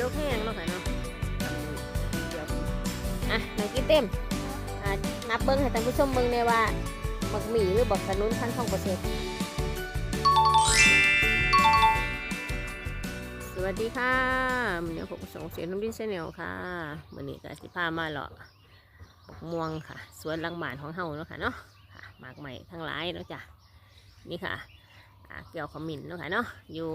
ดอกแห้งเนาะค่ะเนาะเดี๋ยวอะน้องกินเต็มอะนับเบิ้งให้ท่านผู้ชมเบิ้งได้ว่าบักหมี่หรือบักขนุนพันธุ์ของประเทศสวัสดีค่ะมันนี้ผมส่งเสียงน้ำดินเซเนลค่ะวันนี้ก็สิพามาเลาะบักม่วงค่ะสวนหลังบ้านของเฮาเนาะค่ะเนาะค่ะหมากใหม่ทั้งหลายเนาะจ้ะนี่ค่ะอ่าเกี่ยวขมิ้นเนาะค่ะเนาะอยู่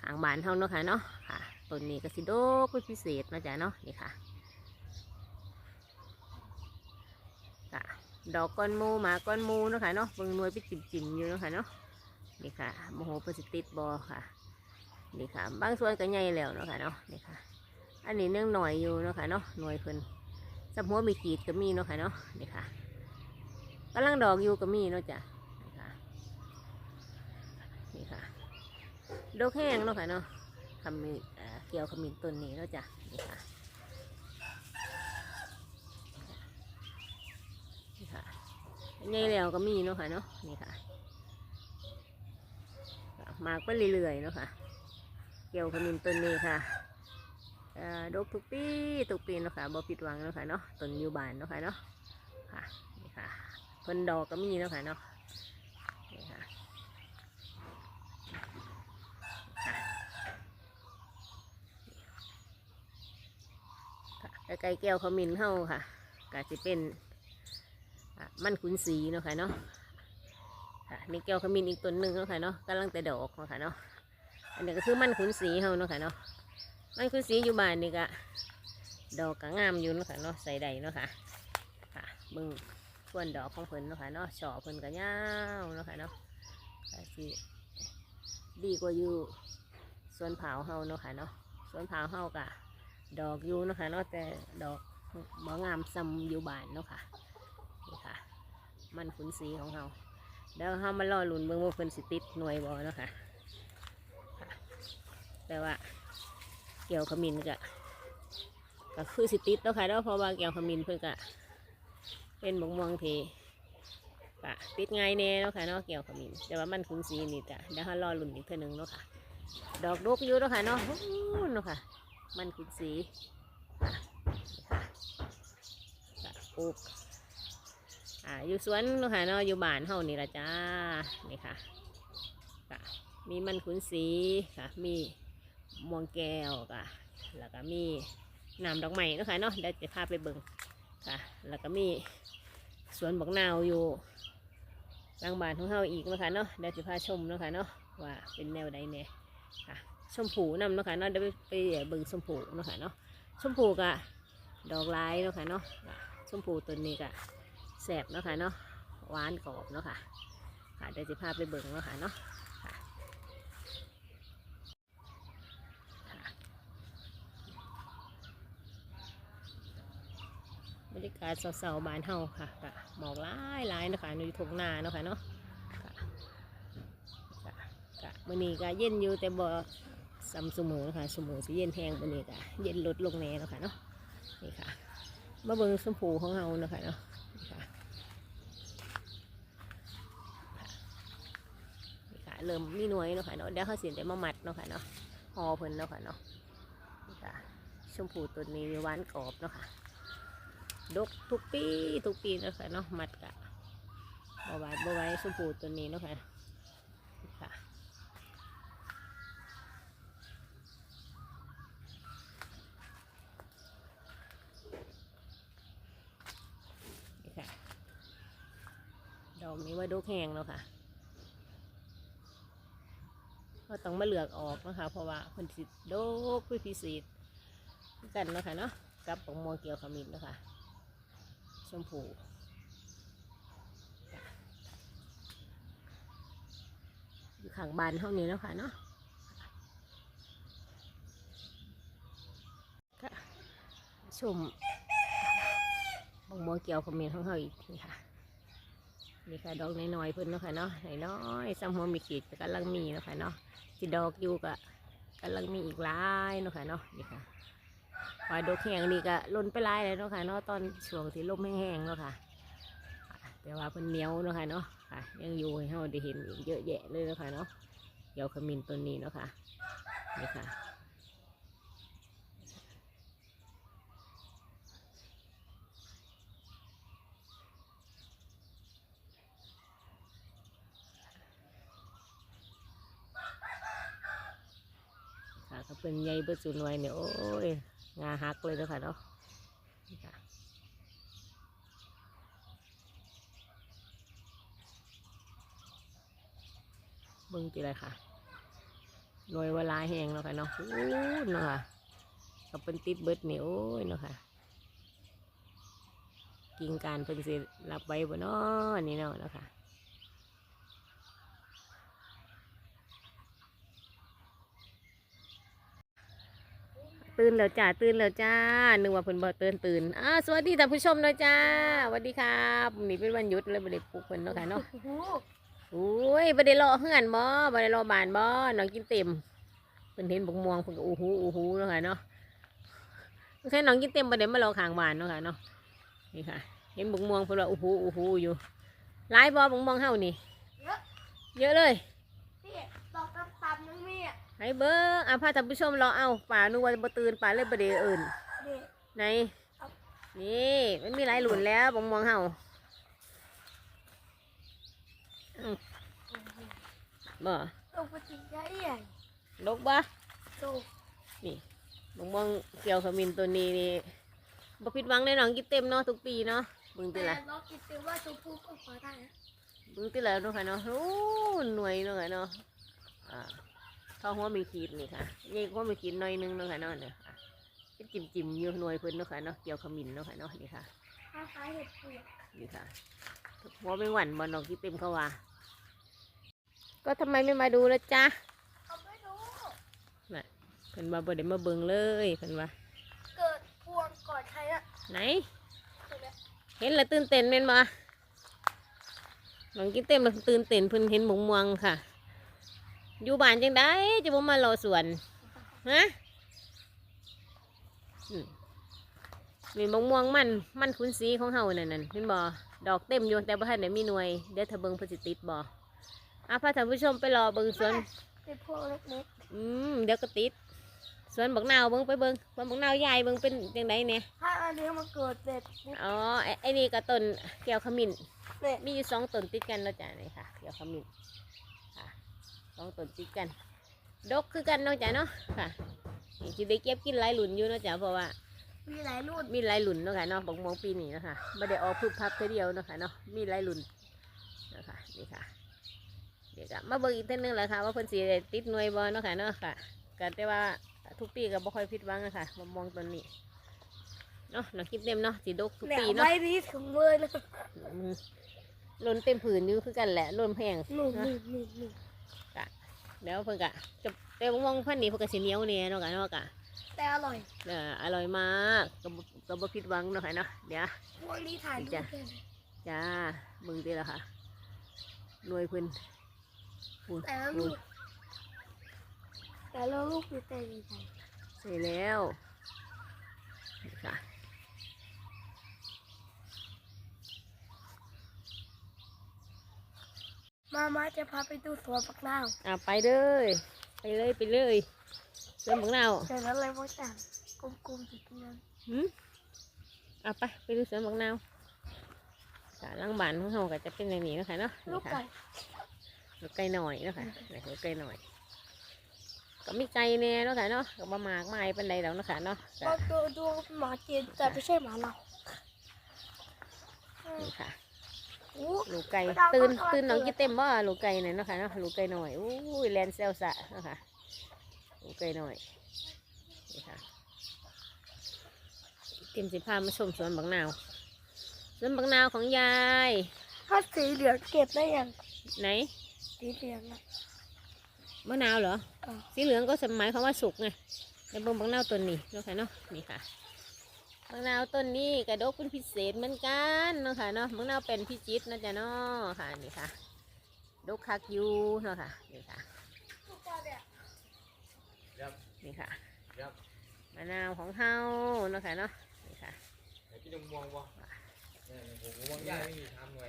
ข้างบ้านเฮาเนาะค่ะเนาะค่ะ ต้นนี้ก็สิโดกเป็นพิเศษนะจ้ะเนาะนี่ค่ะค่ะดอกก้อนมูหมาก้อนมูเนาะค่ะเนาะเบิ่งหน่วยไปจิ๋มๆอยู่เนาะค่ะเนาะนี่ค่ะโมโหประสิทธิ์บอค่ะนี่ค่ะ บางส่วนก็ใหญ่แล้วเนาะค่ะเนาะนี่ค่ะ อันนี้เนื่องหน่อยอยู่เนาะค่ะเนาะหน่วยเพิ่นสับหัวมีขีดก็มีเนาะค่ะเนาะนี่ค่ะกำลังดอกอยู่ก็มีเนาะจ้ะนี่ค่ะนี่ค่ะดอกแห้งเนาะค่ะเนาะขมิ้ เกี่ยวขมิ้นต้นนี้เนาะจ้ะนี่ค่ะนี่ค่ะใหญ่แล้วก็มีเนาะค่ะเนาะนี่ค่ะมากไปเรื่อยๆเนาะค่ะ เกี่ยวขมิ้นต้นนี้ค่ะเอ่อดกทุกปีทุกปีเนาะค่ะบ่ผิดหวังเนาะค่ะเนาะต้นอยูบานเนาะค่ะเนาะค่ะนี่ค่ะเพิ่นดอกก็มีเนาะค่ะเนาะนี่ค่ะค่ะ ไกลแก้วขมิ้นเฮาค่ะก็สิเป็นมันขุนสีเนาะค่ะเนาะค่ะนี่แก้วขมิ้นอีกต้นหนึ่งเนาะค่ะเนาะกำลังแต่ดอกเนาะค่ะเนาะอันนี้ก็คือมันขุนสีเฮาเนาะค่ะเนาะมันขุนสีอยู่บ้านนี่ก็ดอกก็งามอยู่เนาะค่ะเนาะใส่ได้เนาะค่ะค่ะบิ่งส่วนดอกของเพิ่นเนาะค่ะเนาะช่อเพิ่นก็ยาวเนาะค่ะเนาะสิดีกว่าอยู่สวนเผาเฮาเนาะค่ะเนาะสวนเผาเฮาก็ ดอกอยู่นะคะเนาะแต่ดอกบ่งามซ้ำอยู่บานเนาะค่ะนี่ค่ะ มันขุนสีของเฮาเดี๋ยวเฮามารอลุ้นเบิ่งว่าเพิ่นสิติดหน่วยบ่เนาะค่ะแต่ว่าเกี่ยวขมิ้นก็ก็คือสิติดแล้วค่ะเนาะเพราะว่าเกี่ยวขมิ้นเพื่อก็เป็นบงมวงเทกะติดง่ายแน่เนาะค่ะเนาะเกี่ยวขมิ้นแต่ว่ามันคุ้นสีนี่จ้ะเดี๋ยวเรารอลุ่นอีกเท่านึงเนาะค่ะ ดอกดกอยู่เนาะค่ะเนาะอู้เนาะค่ะ มันคุ้นสีค่ะปลูกอ่าอยู่สวนเนาะค่ะเนาะอยู่บ้านเฮานี่ละจ้า นี่ค่ะก็มีมันขุนสีค่ะ มีม่วงแก้วค่ะ แล้วก็มีน้ำดอกไม้เนาะค่ะเนาะเดี๋ยวจะพาไปเบิ่งค่ะ แล้วก็มีสวนบักนาวอยู่หลังบ้านของเฮาอีกเนาะค่ะเนาะเดี๋ยวจะพาชมเนาะค่ะเนาะว่าเป็นแนวใดแน่ค่ะ ชมพูนำเนาะค่ะเนาะเดี๋ยวไปไปเบิ่งชมพูเนาะค่ะเนาะชมพูกะดอกลายเนาะค่ะเนาะชมพูตัวนี้กะแสบเนาะค่ะเนาะหวานกรอบเนาะค่ะค่ะเดี๋ยวจะพาไปเบิ่งเนาะค่ะเนาะบรรยากาศเสาๆบานเฮาค่ะก็หมอกลายลายเนาะคะในทุ่งนาเนาะค่ะเนาะค่ะค่ะมื้อนี้ก็เย็นอยู่แต่บ่ ซ้ำสมอนะคะสมอสิเย็นแห้งมื้อนี้ก็เย็นลดลงแน่เนาะค่ะเนาะนี่ค่ะมาเบิ่งชมพูของเฮานะคะเนาะนี่ค่ะนี่ค่ะเริ่มมีหน่วยนะค่ะเนาะเดี๋ยวเขาสิได้มามัดเนาะค่ะเนาะห่อเพิ่นนะค่ะเนาะนี่ค่ะชมพูตัวนี้หวานกรอบเนาะค่ะดกทุกปีทุกปีเนาะคะเนาะมัดกะบาไว้บาไว้ชมพูตัวนี้เนาะค่ะค่ะนี่ค่ะ ดอกนี้ว่าดกแห้งเนาะค่ะก็ต้องมาเลือกออกนะคะเพราะว่าคนสิดกคือพิเศษกันนะคะเนาะกับปงมวเกี่ยวขมิ้นนะคะชมพูอยู่ข้างบานห้องนี้แล้วค่ะเนาะชมบางบัวเกี่ยวคอมเมนต์ของเขาอีกนี่ค่ะ นี่ค่ะดอกน้อยๆเพิ่นเนาะค่ะเนาะน้อยๆซ้ำหัวมีขีดก็กำลังมีเนาะค่ะเนาะที่ดอกอยู่ก็กำลังมีอีกหลายเนาะค่ะเนาะนี่ค่ะว่าดอกแห้งนี่ก็ล้นไปหลายเลยเนาะค่ะเนาะตอนช่วงที่ลมแห้งๆเนาะค่ะแต่ว่าเพิ่นเหนียวเนาะค่ะเนาะค่ะ ยังอยู่ให้เราได้เห็นอีกเยอะแยะเลยเนาะค่ะเนาะเกี่ยวขมิ้นต้นนี้เนาะค่ะนี่ค่ะ เป็นใยเบิดสูนไว้เนี่ยโอ้ยงาหักเลยเนาะค่ะเนาะเบิ่งจีไรค่ะหน่วยเวลาแห้งเนาะค่ะเนาะอู้เนาะค่ะก็เป็นติดเบิดเนี่ยโอ้ยเนาะค่ะกิ่งการเพิ่นสิรับไว้บ่เนาะนี่เนาะเนาะค่ะ ตื่นแล้วจ้าตื่นแล้วจ้านึกว่าเพิ่นบ่ตื่นตื่นอ่าสวัสดีท่านผู้ชมเนาะจ้าสวัสดีครับวันนี้เป็นวันหยุดเลยบ่ได้ปลุกเพิ่นเนาะค่ะเนาะโอ้โหโอ้ยบ่ได้รอเฮือนบ่บ่ได้รอบานบ่น้องกินเต็มเพิ่นเห็นบกม่วงเพิ่นก็อู้หูอู้หูเนาะค่ะเนาะไม่ใช่น้องกินเต็มบ่ได้มารอข้างบ้านเนาะค่ะเนาะนี่ค่ะ เห็นบกม่วงเพิ่นว่าอู้หูอู้หูอยู่หลายบ่บกม่วงเฮานี่เยอะเยอะเลยพี่ดอกตำๆนึงมีอะ ให้เบิ่งอะพาท่านผู้ชมรอเอาป่านึกว่าบ่ตื่นป่าเลยบ่ได้เอิ้นเด็กไหนนี่มันมีหลายหลุนแล้วบงมองเห่าอืมบ่ตกปฏิกิริยาลกบ่โตนี่บงมองเกี่ยวขมิ้นตัวนี้นี่บ่ผิดหวังแน่นอนกินเต็มเนาะทุกปีเนาะเบึงติแต่ละเราคิดถึงว่าชมพู่ก็พอได้นะ เบึงติละเนาะค่ะเนาะโอ้หน่วยเนาะค่ะเนาะอ่า ท้องหัวมีขีดนี่ค่ะใหญ่กว่ามีขีดหน่อยนึงเนาะค่ะเนาะเนี่ยค่ะเป็นจิ่มๆอยู่หน่วยเพิ่นเนาะค่ะเนาะเกี่ยวขมิ้นเนาะค่ะเนาะนี่ค่ะคล้ายๆเห็ดเผือกนี่ค่ะหัวไม่หวั่นบอลนอกที่เต็มเขาว่าก็ทำไมไม่มาดูละจ๊ะเขาไม่รู้เพิ่นว่าบ่ได้มาเบิ่งเลยเพิ่นว่าเกิดพวงก่อนใครอะไหนเห็นไหมเห็นแล้วตื่นเต้นแม่นบ่น้องกินเต็มแล้วตื่นเต้นเพิ่นเห็นหมงม่วงค่ะ อยู่บ้านจังได้จะบ่มารอสวนฮะอืมนี่มงม่วงมันมันคุณสีของเฮานั่นนั่นเห็นบ่ดอกเต็มอยู่แต่บ่ทันได้มีหน่วยเดี๋ยวถ้าเบิ่งเพิ่นสิติดบ่อะพาท่านผู้ชมไปรอเบิ่งสวนเป็นพวงเล็กอืมเดี๋ยวก็ติดสวนบักนาวเบิ่งไปเบิ่งสวนบักนาวใหญ่เบิ่งเป็นจังไดเนี่ยๆถ้าอันนี้มันเกิดเสร็จปุ๊บอ๋อไอ้ไอ้นี่ก็ต้นแก้วขมิ้นเนี่ยมีอยู่สองต้นติดกันแล้วจ้ะนี่ค่ะแก้วขมิ้นค่ะส องต้นติดกัน ดกคือกันเนาะจ้ะเนาะค่ะนี่สิได้เก็บกินหลายหลุนอยู่เนาะจ้ะเพราะว่ามีหลายรุ่นมีหลายหลุนเนาะค่ะเนาะบักมองปีนี้เนาะค่ะไม่ได้ออกพึบพับแค่เดียวเนาะค่ะเนาะมีหลายหลุนเนาะค่ะนี่ค่ะ เดี๋ยวก็มาเบิ่งอีกเท่านึงแหละค่ะ ว่าเพิ่นสิได้ติดหน่วยบ่เนาะค่ะเนาะค่ะก็แต่ว่าทุกปีก็บ่ค่อยผิดหวังนะคะมามองต้นนี้เนาะเราคิดเต็มเนาะสิดกทุกเนี่ยปีเนาะไว้นี้ถึงเลยนะอืมล้นเต็มผืนอยู่คือกันแหละล้นแพงนี่นี่นี่ นี่แล้วเพิ่นก็จะแต่มองพันธุ์นี้เพิ่นก็สิเหนียวเนี่ยเนาะกะเนาะกะแต่อร่อยเอออร่อยมากก็บ่ก็บ่ผิดหวังเนาะค่ะเนาะเดี๋ยว พวกนี้ถ่ายรูปจ้ะได้เลยจ้าเบิ่งติละค่ะหน่วยเพิ่นพูนแต่ละลูกแต่ละลูกมีแต่ใหญ่ใส่แล้วนี่ค่ะ มามาจะพาไปดูสวนปักนาวอะไปเลย ไปเลยไปเลยเริ่มบักนาวเสร็จแล้วอะไรบ้างจังกลมๆสีเงินหืมอะไปไปดูสวนบักนาวค่ะหลังบ้านของเฮาก็จะเป็นอย่างนี้เนาะคะเนาะลูนี่กค่ะไก่ลูกไก่หน่อยเนาะค่ะนี่ลูกไก่หน่อย ก็มีไก่แน่เนาะค่ะเนาะก็บ่มากมายปานใดแล้วเนาะค่ะเนาะก็เราดูดูหมาจีนแต่ไม่ใช่หมาเรานี่ค่ะ อู้ลูกไก่ไม่ต้องตื่นต้องตื่นน้องตื่นกี่เต็มบ่ลูกไก่เนี่ยเนาะค่ะเนาะลูกไก่หน่อยอู้ยแลนเซลสะเนาะค่ะลูกไก่หน่อยนี่ค่ะเต็มสิพามาชมสวนบักนาวสวนบักนาวของยายถ้าสีเหลืองเก็บได้ยังไหนสีเหลืองอะมะนาวเหรออ่าสีเหลืองก็หมายความว่าสุกไงในเบิ่งบักนาวต้นนี้เนาะค่ะเนาะนี่ค่ะ บักนาวต้นนี้กระดกเป็นพิเศษเหมือนกันเนาะค่ะเนาะบักนาวเป็นพิจิตรนะจ๊ะเนาะค่ะนี่ค่ะ ดกคักอยู่เนาะค่ะนี่ค่ะนี่ค่ะครับมะนาวของเฮาเนาะค่ะเนาะนี่ค่ะไหนพี่ดงมองบ่เนี่ยผมมองยากไม่มีทำไง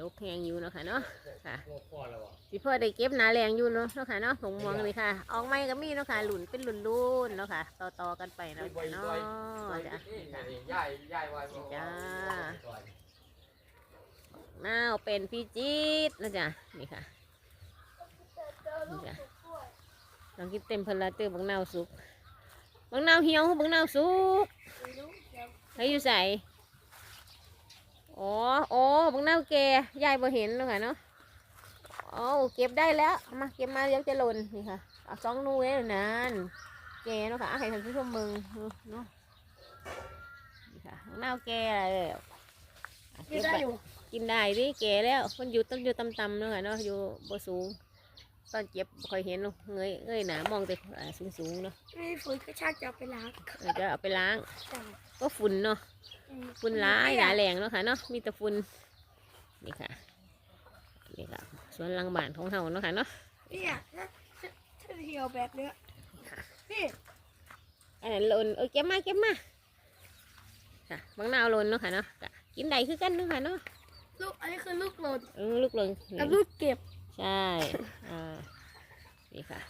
ดกแหงอยู่เนาะค่ะเนาะค่ะงอพ่อแล้วอะสิพ่อได้เก็บหนาแรงอยู่เนาะเนาะค่ะเนาะผงม่วงนี่ค่ะ ออกไม้ก็มีเนาะค่ะหลุนเป็นหลุนรุ่นๆเนาะค่ะ ต่อต่อๆกันไปเนาะจ้ะเนาะจ้ะนี่ค่ะย่ายย่ายไว้จ้านาวเป็นพี่จิตรนะจ๊ะนี่ค่ะนี่จ้ะลองกินเต็มเพนละเตือบังนาวสุกบังนาวเหี่ยวบังนาวสุกไม่รู้เดี๋ยวให้อยู่ใส่ อ๋ออ๋อบังนาวแกยายบ่เห็นเนาะค่ะเนาะอ๋อเก็บได้แล้วเอามาเก็บมาเดี๋ยวจะหล่นนี่ค่ะเอาสองหนูเองนานแกเนาะค่ะเอาให้ท่านผู้ชมเมืองเนาะนี่ค่ะบังนาวแกแล้วอะกิเก็นบได้ไว้อยู่กินได้ดิแก่แล้วมันอยู่ต้นอยู่ต่ำๆเนาะค่ะเนาะอยู่บ่สูงตอนเจ็บบ่ค่อยเห็นเนาะเงยเงยหนามองแต่สูงสูงๆเนาะไม่มีฝุ่นก็ช่างจะเอาไปล้างเออจะเอาไปล้างจ้ะก็ฝุ่นเนาะอืม ฝุ่นร้ายหนายแรงเนาะค่ะเนาะมีแต่ฝุ่นนี่ค่ะนี่ค่ะสวนหลังบ้านของเฮาเนาะค่ะเนาะเนี่ยถ้าเหี่ยวแบบเนี้ยนี่อันนั้นหล่นเออเก็บมาเก็บมาค่ะบางนาวหล่นเนาะค่ะเนาะกินได้คือกันเนาะค่ะเนาะลูกอันนี้คือลูกหล่นเออลูกหล่นกับลูกเก็บใช่อ่านี่ค่ะ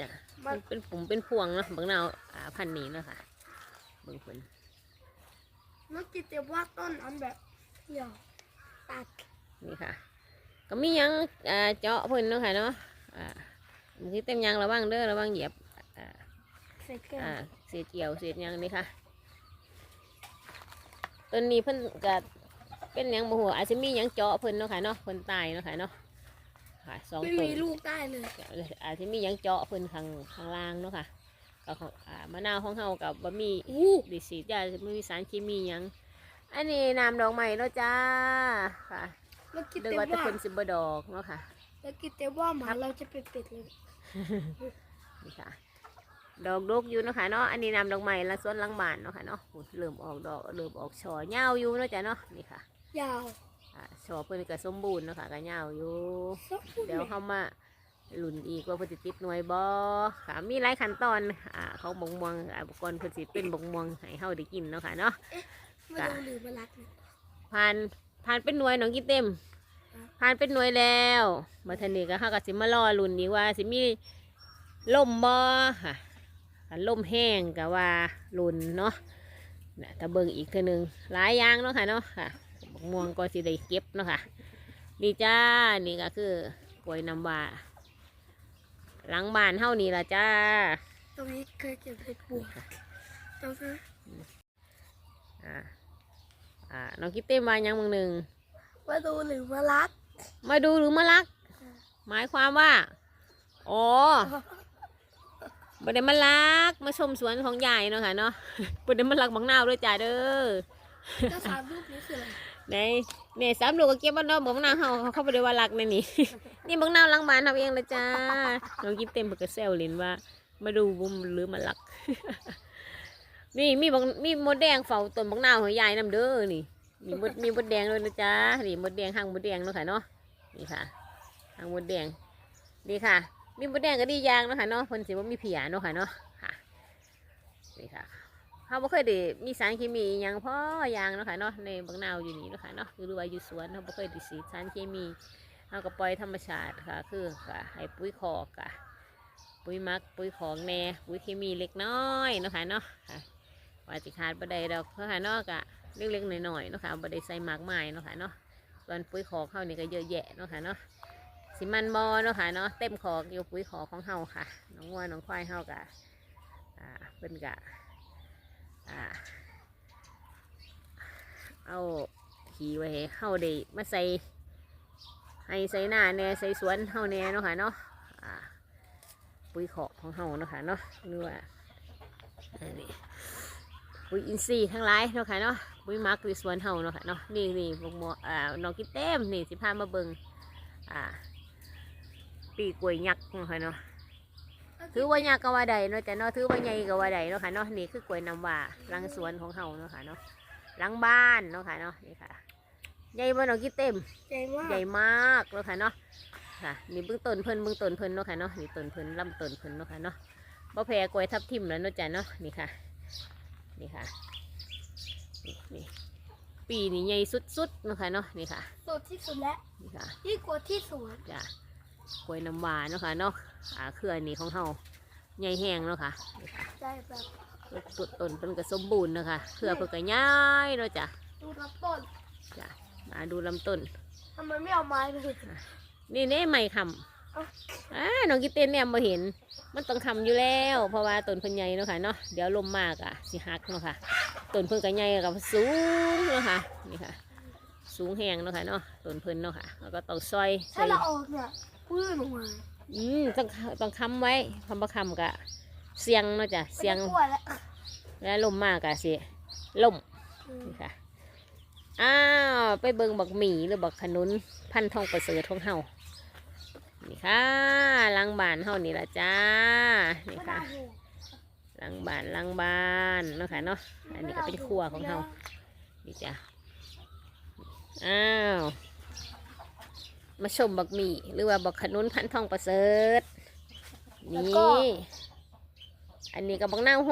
จ้ะมัมันนเป็นปุ่มเป็นพวงเนาะบางนาวอ่าพันธุ์นี้เนาะค่ะเบิ่งผลลูกกินแต่ว่าต้นอันแบบเหี่ยวตัดนี่ค่ะ ก็มีหยังอ่าเจาะเพิ่นเนาะค่ะเนาะอ่าบางทีเต็มยางระวังเด้อระวังเหยียบอ่าใส่เกลืออ่าเศษเกี่ยวเศษหยังนี่ค่ะต้นนี้เพิ่นก็เป็นหยังบ่ฮู้อาจจะมีหยังเจาะเพิ่นเนาะค่ะเนาะเพิ่นตายเนาะค่ะเนาะ ค่ะสองไม่ต้นมีลูกได้เลย อาจจะมีหยังเจาะเพิ่นข้างข้างล่างเนาะค่ะก็ของอ่ามะนาวของเฮากับบะหมี่อู้ดิสีดยาไม่มีสารเคมีหยัง อันนี้น้ำดอกไม้เนาะจ้าค่ะแล้วกินเรียแต่กว่าว่าจะเป็นสิบดอกเนาะค่ะแล้วกินแต่ว่าหมาเราจะเป็นเป็ดเลย นี่ค่ะ ดอกดกอยู่เนาะค่ะเนาะ อันนี้น้ำดอกไม้ละสวนหลังบ้านเนาะค่ะเนาะโอ้ยเริ่มออกดอก เริ่มออกช่อยาวอยู่เนาะจ้ะเนาะ นี่ค่ะ ยาว อ่าช่อเพิ่นก็สมบูรณ์เนาะค่ะก็ยาวอยู่สักพูดเดี๋ยวไหมเขามาหลุนอีกว่าเพิ่นสิติดหน่วยบ่ค่ะมีหลายขั้นตอนอ่าเขาบงมวงอ่าอุปกรณ์เพิ่นสิเป็นบงมวงให้เฮาได้กินเนาะค่ะเนาะมาดูหรือมารักเนี่ยผ่านผ่านเป็นหน่วยน้องกินเต็มครับผ่านเป็นหน่วยแล้วมาทันนี้ก็เฮาก็สิมารอลุ่นอีกว่าสิมีลมบ่ค่ะคันลมแห้งก็ว่าลุ่นเนาะนะถ้าเบิ่งอีกเทื่อหนึงหลายอย่างเนาะค่ะเนาะค่ะ บักม่วงก็สิได้เก็บเนาะค่ะนี่จ้านี่ก็คือกล้วยน้ำว้าหลังบ้านเฮานี่ล่ะจ้า ตรงนี้เคยเก็บเห็ดบัวตรงนี้อ่าอ่าน้องกิตเต้มายังมึงหนึ่งมาดูหรือมารัก มาดูหรือมารัก หมายความว่าอ๋อบ่ได้มารักมาชมสวนของยายเนาะค่ะเนาะบ่ได้มารักบังนาวด้วยจ้าเด้อเจ้าสามลูกนี้คืออะไร ในเนี่ยสามลูกก็เก็บบ้านเนาะบังนาวเฮาเขาบ่ได้ว่ารักในะนี่ นี่บังนาวหลังบ้านเฮาเองลยจ้าน้องกินเต็มเพิ่นก็แซวเล่นว่า มาดูบ่หรือมารัก นี่มีบังมีมดแดงเฝ้าต้นบังนาวของยายนํเด้อนี่มีมดมีมดแดงด้วยนะจ๊ะนี่มดแดงหางมดแดงเนาะค่ะเนาะนี่ค่ะหางมดแดงนี่ค่ะ มีมดแดงก็ดียางเนาะค่ะเนาะเพิ่นสิว่ามีเผียเนาะค่ะเนาะค่ะนี่ค่ะ เขาบ่เคยได้มีสารเคมีอหยังพ่อยางเนาะค่ะเนาะในบางนาวอยู่นี่เนาะค่ะเนาะหรือว่าอยู่สวนเขาบ่เคยได้สีสารเคมีเขาก็ปล่อยธรรมชาติค่ะ คือค่ะให้ปุ๋ยคอกค่ะ ปุ๋ยหมักปุ๋ยของแน่ปุ๋ยเคมีเล็กน้อยเนาะค่ะเนาะค่ะว่าสิขาดบ่ได้ดอกเนาะค่ะเนาะก็เล็กๆหน่อยๆเนาะค่ะบ่ได้ใส่หมากไม้เนาะค่ะเนาะส่วนปุ๋ยขอกเขานี่ก็เยอะแยะเนาะค่ะเนาะสิมันบอเนาะค่ะเนาะเต็มขอกอยู่ปุ๋ยขอกของเฮาค่ะน้องวัวน้องควายเฮากะอ่าเป็นกะ อ่าเอาขี่ไว้ให้าได้มาใส่ให้ใส่หน้าแน่ใส่สวนเฮาแน่เนาะค่ะเนาะปุ๋ยขอกของเฮาเนาะค่ะเนาะหรือว่าอันนี้ปุ๋ยอินทรีย์ทั้งหลายเนาะค่ะเนาะปุ๋ยมักหรือสวนเฮาเนาะค่ะเนาะนี่นี่พวกหมออ่าน้องกิเต็มนี่สิพามาเบิงอ่าปีกล้วยยักษ์เนาะค่ะเนาะ ถือว่ายักษ์ก็ว่าใดเนาะแต่เนาะถือว่าใหญ่ก็ว่าใดเนาะค่ะเนาะนี่คือกล้วยน้ำว้าหลังสวนของเฮาเนาะค่ะเนาะหลังบ้านเนาะค่ะเนาะนี่ค่ะใหญ่บ่น้องกินเต็มใหญ่มากใหญ่มากเนาะค่ะเนาะค่ะนี่เบื้องต้นเพิ่นเบื้องต้นเพิ่นเนาะค่ะเนาะนี่ต้นเพิ่นลำต้นเพิ่นเนาะค่ะเนาะบ่แพ้กล้วยทับทิมแล้วเนาะจ้ะเนาะนี่ค่ะนี่ค่ะนี่นี่ปีนี่ใหญ่สุดๆเนาะค่ะเนาะนี่ค่ะ สุดที่สุดแล้วนี่ค่ะยิ่งกว่าที่สวนจ้ะ กล้วยน้ำหวานเนาะค่ะเนาะอ่าเครือนี่ของเฮาใหญ่แห้งเนาะค่ะนี่ค่ะได้แบบต้นต้นเพิ่นก็สมบูรณ์เนาะค่ะเครือเพิ่นก็ใหญ่เนาะจ้ะดูลำต้นมาดูลำต้นทำไมไม่เอาไม้ไปเลยนี่เน่ไม่คำอ่าน้องกิเต้นเนี่ยมาเห็น มันต้องคำอยู่แล้ว เพราะว่าต้นเพิ่นใหญ่เนาะค่ะเนาะเดี๋ยวลมมากอะสิหักเนาะค่ะต้นเพิ่นก็ใหญ่กับสูงเนาะค่ะนี่ค่ะ สูงแหงเนาะค่ะเนาะต้นเพิ่นเนาะค่ะแล้วก็ต้องซอยถ้าเราออกเนี่ย พื้นลงมาอืมต้องต้องคำไว้คำประคำกะเสียงเนาะจ้ะเสียงไม่ได้กลัวแล้วแล้วลมมากกะสิล่มอืมนี่ค่ะอ้าวไปเบิงบักหมี่หรือบักขนุนพันทองประเสริฐของเฮานี่ค่ะหลังบ้านเฮานี่ละจ้านี่ไม่ค่ะได้เลยหลังบ้านหลังบ้านเนาะค่ะเนาะอันนี้ก็เป็นครัวของเฮานี่จ้ะอ้าว มาชมบักหมี่หรือว่าบักขนุนพันทองประเสริฐนี่อันนี้ก็บักนาวโฮ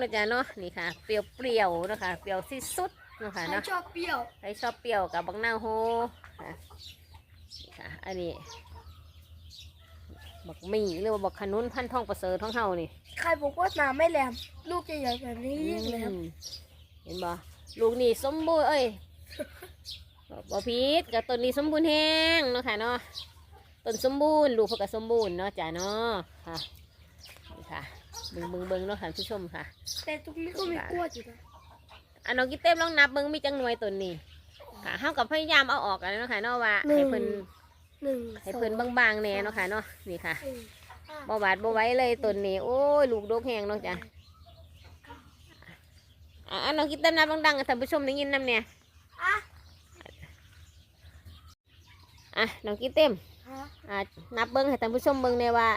นะจ๊ะเนาะนี่ค่ะเปรี้ยวๆเนาะคะเปรี้ยวที่สุดเนาะค่ะใครเนาะชอบเปรี้ยวใครชอบเปรี้ยวกับบักนาวโฮค่ะนี่ค่ะอันนี้บักหมี่หรือว่าบักขนุนพันทองประเสริฐของเฮานี่ใครบอกว่าหนาไม่แหลมลูกใหญ่ๆแบบนี้ยิ่งแหลมอืมเห็นบ่ลูกนี่สมบูรณ์เอ้ย บ่บ่พีดกับต้นนี้สมบูรณ์แห้งเนาะค่ะเนาะต้นสมบูรณ์ลูกเขาก็สมบูรณ์เนาะจ้ะเนาะค่ะนี่ค่ะเบิ่งเบิ่งเบิ่งเนาะค่ะผู้ชมค่ะ แต่ตรงนี้ก็มีกล้วยอยู่นะอันน้องกิเต้มลองนับเบิ่งมีจังหน่วยต้นนี้ค่ะเฮากับพยายามเอาออกกันเนาะค่ะเนาะว่าให้เพิ่นหนึ่งให้เพิ่นบางๆแน่เนาะค่ะเนาะนี่ค่ะสี่ห้าบ่หวาดบ่ไหว้เลยต้นนี้โอ้ยลูกดกแห้งเนาะจ้ะอะอันน้องกิเต้มนับดังๆให้ท่านผู้ชมได้ยินนำเนี่ย อะอะน้องกิเต้มฮะอะนับเบิ้งให้ท่านผู้ชมเบิ้งในว่า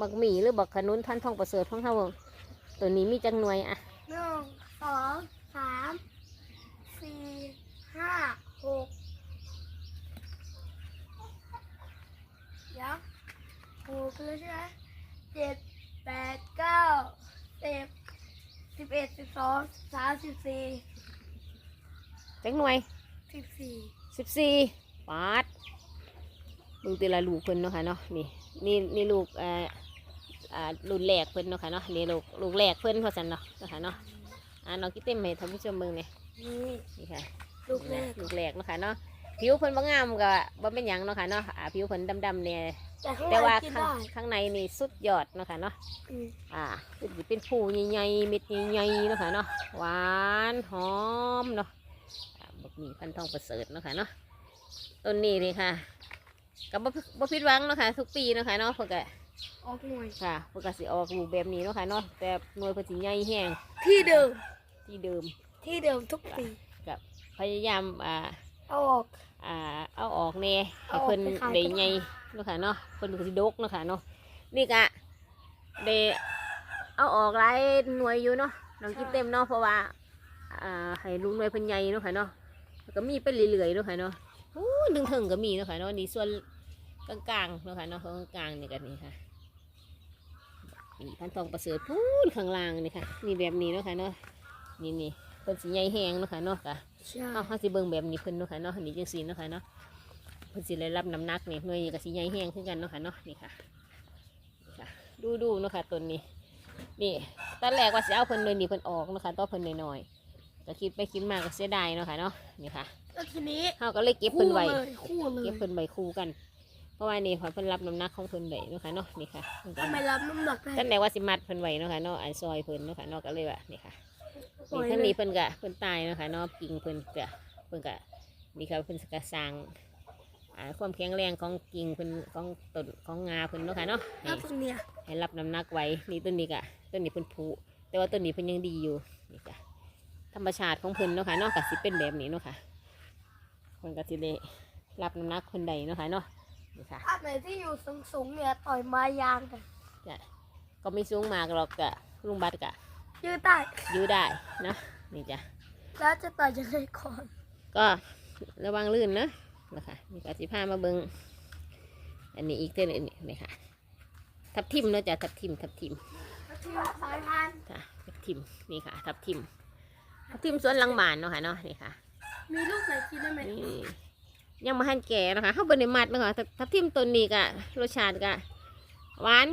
บักหมี่หรือบักขนุนพันธุ์ทองประเสริฐของเฮาตัวนี้มีจังหน่วยอะหนึ่งสองสามสี่ห้าหกเดี๋ยวหกเลยใช่ไหมเจ็ดแปดเก้าสิบสิบเอ็ดสิบสองสามสิบสี่จังหน่วยสิบสี่สิบสี่ปาดเบิ่งแต่ละลูกเพิ่นเนาะค่ะเนาะนี่นี่นี่ลูกเอ่ออ่ารุ่นแรกเพิ่นเนาะค่ะเนาะนี่ลูกลูกแรกเพิ่นเพราะฉะนั้นเนาะเนาะค่ะเนาะอะน้องกิเต้มให้ท่านผู้ชมเบิ่งเนี่ยนี่นี่ค่ะลูกแรกลูกแรกเนาะค่ะเนาะผิวเพิ่นบ่งามก็บ่เป็นหยังเนาะค่ะเนาะอ่าผิวเพิ่นดำๆเนี่ยแต่ข้างแต่ในว่ากินข้างได้ข้างในนี่สุดยอดเนาะค่ะเนาะอืมอ่าเป็นสิเป็นผู้ใหญ่ๆเม็ดใหญ่ๆเนาะค่ะเนาะหวานหอมเนาะอ่าบักหมี่พันธุ์ทองประเสริฐเนาะค่ะเนาะต้นนี้เลยค่ะ กับบ่บ่ผิดหวังเนาะค่ะทุกปีเนาะค่ะเนาะเพิ่นก็ออกหน่วยค่ะเพิ่นก็สิออกลูกแบบนี้เนาะค่ะเนาะแต่หน่วยเพิ่นสิใหญ่แห้งที่เดิมที่เดิมที่เดิมทุกปีพยายามอ่าเอาออก อ่าเอาออกแน่ให้เอาออกเพิ่นไปขายได้ก็ได้ใหญ่เนาะค่ะเนาะเพิ่นก็สิดกเนาะค่ะเนาะนี่ก็ได้เอาออกหลายหน่วยอยู่เนาะน้องกินเต็มเนาะเพราะว่าอ่าให้ลุงหน่วยเพิ่นใหญ่เนาะค่ะเนาะแล้วก็มีไปเรื่อยๆเนาะค่ะเนาะโอ้ย ดึงถึงก็มีเนาะค่ะเนาะนี่ส่วนกลางๆเนาะค่ะเนาะของกลางๆนี่กันนี่ค่ะนี่พันทองประเสริฐพูนข้างล่างนี่ค่ะนี่แบบนี้เนาะค่ะเนาะนี่นี่เพิ่นสิใหญ่แห้งเนาะค่ะเนาะค่ะใช่เอาเขาสิเบิ่งแบบนี้เพิ่นเนาะค่ะเนาะนี่จังซี่เนาะค่ะเนาะเพิ่นสิได้รับน้ำหนักนี่หน่วยนี้ก็สิใหญ่แห้งขึ้นกันเนาะค่ะเนาะนี่ค่ะนี่ค่ะดูดูเนาะค่ะต้นนี้ นี่ตอนแรกว่าสิเอาเพิ่นเลยนี่เพิ่นออกเนาะค่ะต่อเพิ่นน้อยๆก็คิดไปคิดมาก็เสียดายเนาะค่ะเนาะนี่ค่ะ แล้วทีนี้เฮาก็เลยเก็บเพิ่นไว้ คู่เลยคู่เลยเก็บเพิ่นไว้คู่กัน เพราะว่านี่พอเพิ่นรับน้ำหนักของเพิ่นได้เนาะค่ะเนาะนี่ค่ะเพิ่นก็ทำไมรับน้ำหนักได้ตอนแรกว่าสิมัดเพิ่นไว้เนาะค่ะเนาะอันซอยเพิ่นเนาะค่ะเนาะก็เลยว่านี่ค่ะปล่อยนี่ทั้งเลยนี้เพิ่นกะเพิ่นตายเนาะคะเนาะกิ่งเพิ่นกะเพิ่นกะนี่ครับเพิ่นกะสร้างอ่าความแข็งแรงของกิ่งเพิ่นของต้นของงาเพิ่นเนาะค่ะเนาะให้แล้วตรงเนี้ยให้รับน้ำหนักไว้นี่ต้นนี้กะต้นนี้เพิ่นผุแต่ว่าต้นนี้เพิ่นยังดีอยู่นี่กะธรรมชาติของเพิ่นเนาะค่ะเนาะกะสิเป็นแบบนี้เนาะค่ะ เพิ่นกะสิได้รับน้ำหนักคนใดเนาะค่ะเนาะนี่ค่ะภาคไหนที่อยู่สูงๆเนี่ยต่อยไม้ยางกันก็ไม่สูงมากหรอกกะลุงบัดกะยืดได้อยู่ได้เนาะนี่จ้ะแล้วจะต่อยยังไงก่อนก็ระวังลื่นนะนะคะนี่ก็สิพามาเบิงอันนี้อีกเท่านึงนี่ค่ะ ทับทิมเนาะจ้ะทับทิมทับทิมแล้วที่สายพันธุ์จ้ะทับทิมนี่ค่ะ ทับทิมทับทิมสวนหลังบ้านเนาะค่ะเนาะนี่ค่ะ มีลูกไหนกินได้ไหมนี่ยังมาหั่นแก่นะคะเข้าไปในมัดเนาะคะทับทิมต้นนี้ก็รสชาติก็หวาน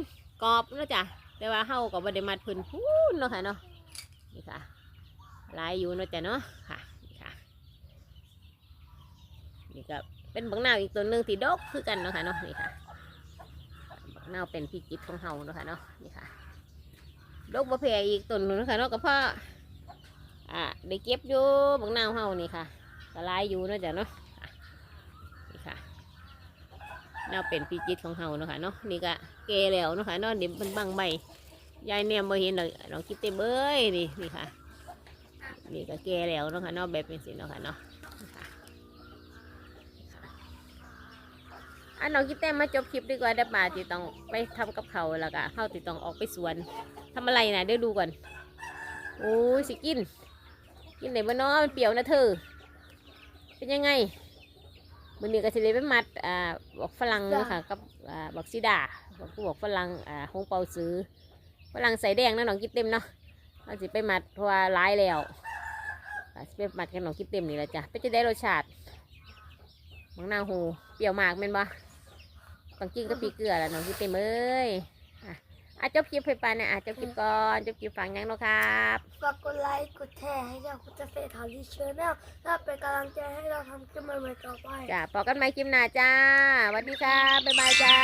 กรอบนะจ้ะแต่ว่าเข้ากับบไดมัดพิ่นพูนเนาะค่ะเนาะนี่ค่ะลายอยู่เนาะจ้ะเนาะค่ะนี่ค่ะนี่ก็เป็นบักนาวอีกตัวหนึ่งที่ดกคือกันเนาะค่ะเนาะนี่ค่ะบักนาวเป็นพิจิตรของเฮาเนาะค่ะเนาะนี่ค่ะดกบ่แพ้อีกตัวหนึงเนาะค่ะเนาะก็เพราะอ่าได้เก็บอยู่บักนาวเฮานี่ค่ะ ก็หลายอยู่นะจ้ะเนาะนี่ค่ะนาวเป็นพิจิตของเฮาเนาะค่ะเนาะนี่ก็เกแล้วเนาะค่ะเนาะนี่มันบังใบยายเนี่ยบ่เห็นดอกน้องคิดเต็มเบ้ยนี่นี่ค่ะ นี่ก็แก่แล้วเนาะค่ะเนาะแบบเป็นสิเนาะค่ะเนาะค่ะอันน้องกิ๊แต้มมาจบคลิปดีกว่าเดี๋ยวป่าติต้องไปทำกับเขาแล้วก็เข้าติต้องออกไปสวนทำอะไรนะเดี๋ยวดูก่อนโอ้ยสิกิน กินไหนบ้านน้อมันเปรี้ยวนะเธอ เป็นยังไงมันนี้ก็จะเลยไปมัดอ่าบอกฝรั่งเนาะค่ะกับอ่าบอกซิดาบอกผู้บอกฝรั่งอ่าฮงเปาซื้อฝรั่งใส่แดงนะน้องกิ๊บเต็มเนาะเราสิไปมัดเพราะว่าร้ายแล้วอะสิไปมัดกันหนองคิดเต็มนี่แหละจ้ะไปจะได้รสชาติมังนาวโหเปรี้ยวมากแม่นบ่ต้องกินกับปีเกลือแหละน้องคิดเต็มเอ้ย อะอะจบคลิปให้ปานนะอะจบคลิปก่อนจบคลิปฟังยังเนาะครับฝากกดไลค์กดแชร์ให้เราคุณเกษตรทารีเชอร์แนลถ้าเป็นกำลังใจให้เราทำคลิปใหม่ๆต่อไปจ้ะพอกันใหม่คลิปหน้าจ้าสวัสดีครับบ๊ายบายจ้า